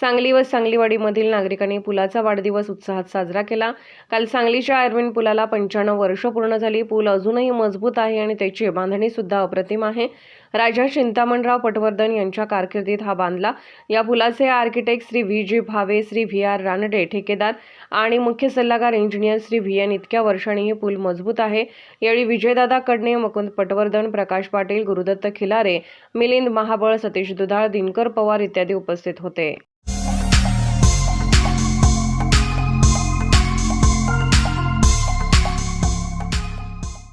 सांगली व सांगलीवाडीमधील नागरिकांनी पुलाचा वाढदिवस उत्साहात साजरा केला. काल सांगलीच्या आयर्विन पुलाला पंच्याण्णव वर्ष पूर्ण झाली. पूल अजूनही मजबूत आहे आणि त्याची बांधणी सुद्धा अप्रतिम आहे. राजा चिंतामणराव पटवर्धन यांच्या कारकिर्दीत हा बांधला. या पुलाचे architect Shri V. G. Bhave Shri V. R. Ranade ठेकेदार आणि मुख्य सल्लागार इंजिनियर श्री व्ही. एन. इतक्या वर्षांनी हे पूल मजबूत आहे. यावेळी विजयदादा कडणे मुकुंद पटवर्धन प्रकाश पाटील गुरुदत्त खिलारे मिलिंद महाबळ सतीश दुधाळ दिनकर पवार इत्यादी उपस्थित होते.